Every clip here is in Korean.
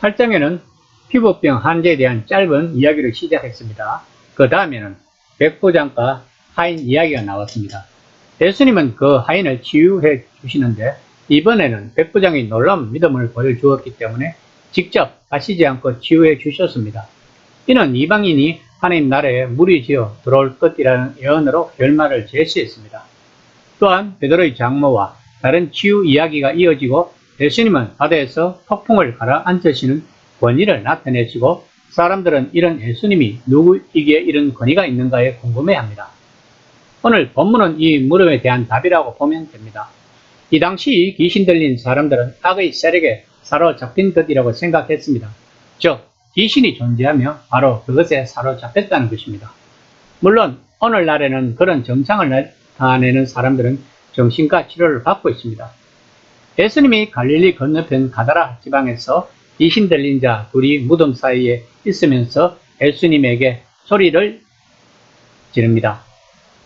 8장에는 피부병 환자에 대한 짧은 이야기를 시작했습니다. 그 다음에는 백부장과 하인 이야기가 나왔습니다. 예수님은 그 하인을 치유해 주시는데 이번에는 백부장이 놀라운 믿음을 보여주었기 때문에 직접 가시지 않고 치유해 주셨습니다. 이는 이방인이 하나님 나라에 무리 지어 들어올 것이라는 예언으로 결말을 제시했습니다. 또한 베드로의 장모와 다른 치유 이야기가 이어지고 예수님은 바다에서 폭풍을 가라앉으시는 권위를 나타내시고 사람들은 이런 예수님이 누구이기에 이런 권위가 있는가에 궁금해합니다. 오늘 본문은 이 물음에 대한 답이라고 보면 됩니다. 이 당시 귀신 들린 사람들은 악의 세력에 사로잡힌 것이라고 생각했습니다. 즉, 귀신이 존재하며 바로 그것에 사로잡혔다는 것입니다. 물론 오늘날에는 그런 정상을 나타내는 사람들은 정신과 치료를 받고 있습니다. 예수님이 갈릴리 건너편 가다라 지방에서 귀신 들린 자 둘이 무덤 사이에 있으면서 예수님에게 소리를 지릅니다.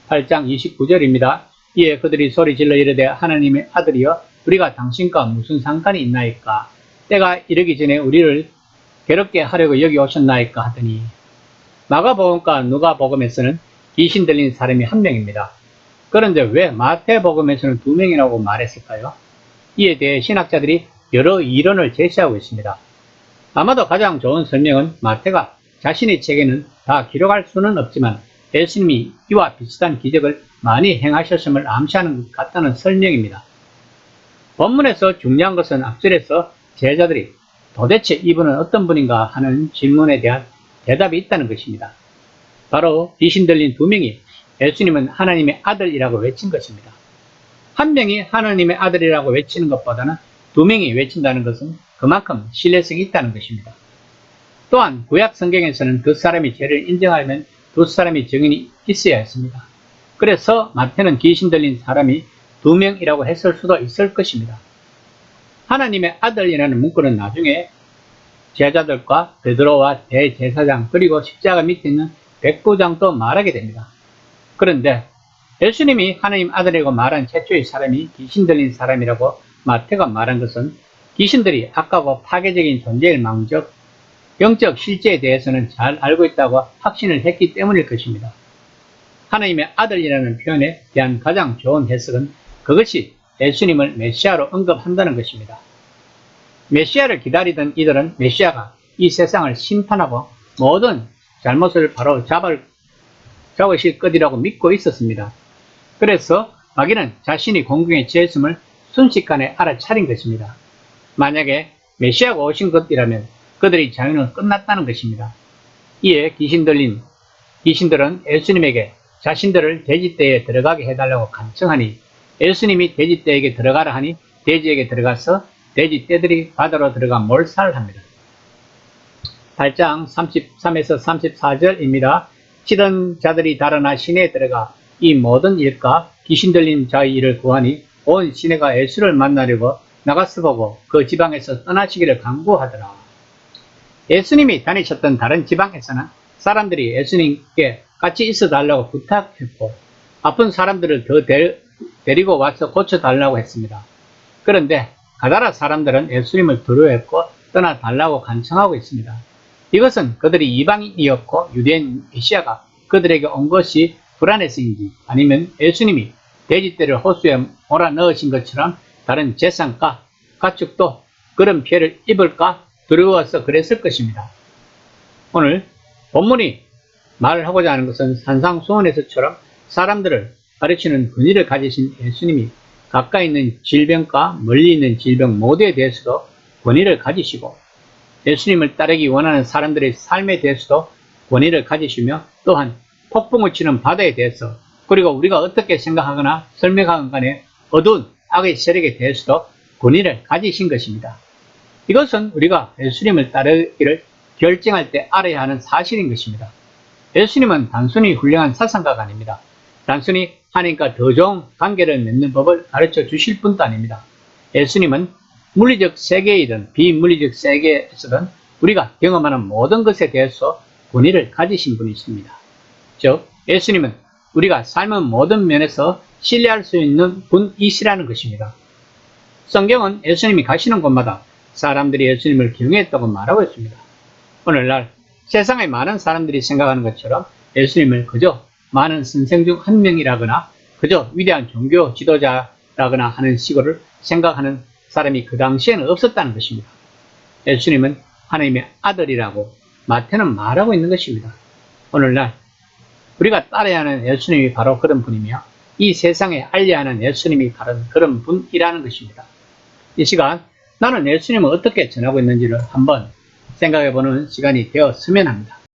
8장 29절입니다. 이에 그들이 소리 질러 이르되 하나님의 아들이여 우리가 당신과 무슨 상관이 있나이까 때가 이르기 전에 우리를 괴롭게 하려고 여기 오셨나이까 하더니 마가복음과 누가복음에서는 귀신 들린 사람이 한 명입니다. 그런데 왜 마태복음에서는 두 명이라고 말했을까요? 이에 대해 신학자들이 여러 이론을 제시하고 있습니다. 아마도 가장 좋은 설명은 마태가 자신의 책에는 다 기록할 수는 없지만 예수님이 이와 비슷한 기적을 많이 행하셨음을 암시하는 것 같다는 설명입니다. 본문에서 중요한 것은 앞절에서 제자들이 도대체 이분은 어떤 분인가 하는 질문에 대한 대답이 있다는 것입니다. 바로 귀신 들린 두 명이 예수님은 하나님의 아들이라고 외친 것입니다. 한 명이 하나님의 아들이라고 외치는 것보다는 두 명이 외친다는 것은 그만큼 신뢰성이 있다는 것입니다. 또한 구약 성경에서는 그 사람이 죄를 인정하려면 두 사람이 증인이 있어야 했습니다. 그래서 마태는 귀신 들린 사람이 두 명이라고 했을 수도 있을 것입니다. 하나님의 아들이라는 문구는 나중에 제자들과 베드로와 대제사장 그리고 십자가 밑에 있는 백부장도 말하게 됩니다. 그런데 예수님이 하나님 아들이라고 말한 최초의 사람이 귀신 들린 사람이라고 마태가 말한 것은 귀신들이 악하고 파괴적인 존재일 망적 영적 실제에 대해서는 잘 알고 있다고 확신을 했기 때문일 것입니다. 하나님의 아들이라는 표현에 대한 가장 좋은 해석은 그것이 예수님을 메시아로 언급한다는 것입니다. 메시아를 기다리던 이들은 메시아가 이 세상을 심판하고 모든 잘못을 바로 잡을, 잡으실 것이라고 믿고 있었습니다. 그래서 마귀는 자신이 공경에 처했음을 순식간에 알아차린 것입니다. 만약에 메시아가 오신 것이라면 그들의 자유는 끝났다는 것입니다. 이에 귀신 들린 귀신들은 예수님에게 자신들을 돼지떼에 들어가게 해달라고 간청하니 예수님이 돼지떼에게 들어가라 하니 돼지에게 들어가서 돼지떼들이 바다로 들어가 몰살합니다. 8장 33에서 34절입니다. 치던 자들이 달아나 시내에 들어가 이 모든 일과 귀신 들린 자의 일을 구하니 온 시내가 예수를 만나려고 나가서 보고 그 지방에서 떠나시기를 강구하더라. 예수님이 다니셨던 다른 지방에서는 사람들이 예수님께 같이 있어 달라고 부탁했고 아픈 사람들을 더 데, 데리고 와서 고쳐 달라고 했습니다. 그런데 가다라 사람들은 예수님을 두려워했고 떠나 달라고 간청하고 있습니다. 이것은 그들이 이방인이었고 유대인 메시아가 그들에게 온 것이 불안해서인지 아니면 예수님이 돼지떼를 호수에 몰아 넣으신 것처럼 다른 재산가 가축도 그런 피해를 입을까 두려워서 그랬을 것입니다. 오늘 본문이 말을 하고자 하는 것은 산상수원에서처럼 사람들을 가르치는 권위를 가지신 예수님이 가까이 있는 질병과 멀리 있는 질병 모두에 대해서도 권위를 가지시고 예수님을 따르기 원하는 사람들의 삶에 대해서도 권위를 가지시며 또한 폭풍을 치는 바다에 대해서 그리고 우리가 어떻게 생각하거나 설명하건 간에 어두운 악의 세력에 대해서도 권위를 가지신 것입니다. 이것은 우리가 예수님을 따르기를 결정할 때 알아야 하는 사실인 것입니다. 예수님은 단순히 훌륭한 사상가가 아닙니다. 단순히 하나님과 더 좋은 관계를 맺는 법을 가르쳐 주실 분도 아닙니다. 예수님은 물리적 세계이든 비물리적 세계에서든 우리가 경험하는 모든 것에 대해서 권위를 가지신 분이십니다. 즉, 예수님은 우리가 삶의 모든 면에서 신뢰할 수 있는 분이시라는 것입니다. 성경은 예수님이 가시는 곳마다 사람들이 예수님을 경외했다고 말하고 있습니다. 오늘날 세상의 많은 사람들이 생각하는 것처럼 예수님을 그저 많은 선생 중 한 명이라거나 그저 위대한 종교 지도자라거나 하는 식으로 생각하는 사람이 그 당시에는 없었다는 것입니다. 예수님은 하나님의 아들이라고 마태는 말하고 있는 것입니다. 오늘날 우리가 따라야 하는 예수님이 바로 그런 분이며 이 세상에 알려야 하는 예수님이 바로 그런 분이라는 것입니다. 이 시간 나는 예수님을 어떻게 전하고 있는지를 한번 생각해 보는 시간이 되었으면 합니다.